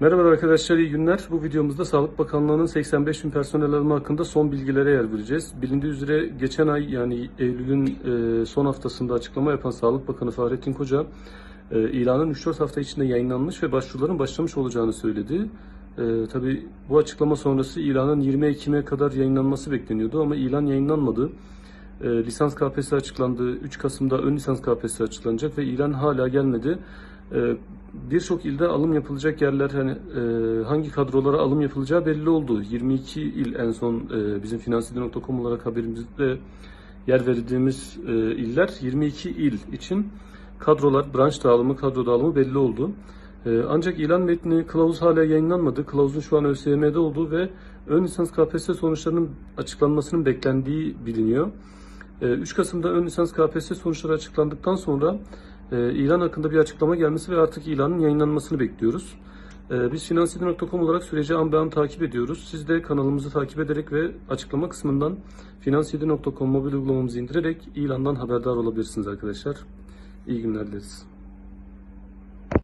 Merhaba arkadaşlar, iyi günler. Bu videomuzda Sağlık Bakanlığı'nın 85 bin personel alımı hakkında son bilgilere yer vereceğiz. Bilindiği üzere geçen ay yani Eylül'ün e, son haftasında açıklama yapan Sağlık Bakanı Fahrettin Koca e, ilanın 3-4 hafta içinde yayınlanmış ve başvuruların başlamış olacağını söyledi. E, tabii bu açıklama sonrası ilanın 20 Ekim'e kadar yayınlanması bekleniyordu ama ilan yayınlanmadı. E, lisans KPSS açıklandı. 3 Kasım'da ön lisans KPSS açıklanacak ve ilan hala gelmedi. E, Birçok ilde alım yapılacak yerler hani e, hangi kadrolara alım yapılacağı belli oldu. 22 il en son e, bizim finansiyeli.com olarak haberimizde yer verdiğimiz e, iller 22 il için kadrolar, branş dağılımı, kadro dağılımı belli oldu. Ancak ilan metni kılavuz hala yayınlanmadı. Kılavuzun şu an ÖSYM'de olduğu ve ön lisans KPSS sonuçlarının açıklanmasının beklendiği biliniyor. E, 3 Kasım'da ön lisans KPSS sonuçları açıklandıktan sonra e, ilan hakkında bir açıklama gelmesi ve artık ilanın yayınlanmasını bekliyoruz. E, biz finansiyeli.com olarak süreci an be an takip ediyoruz. Siz de kanalımızı takip ederek ve açıklama kısmından finansiyeli.com mobil uygulamamızı indirerek ilandan haberdar olabilirsiniz arkadaşlar. İyi günler dileriz.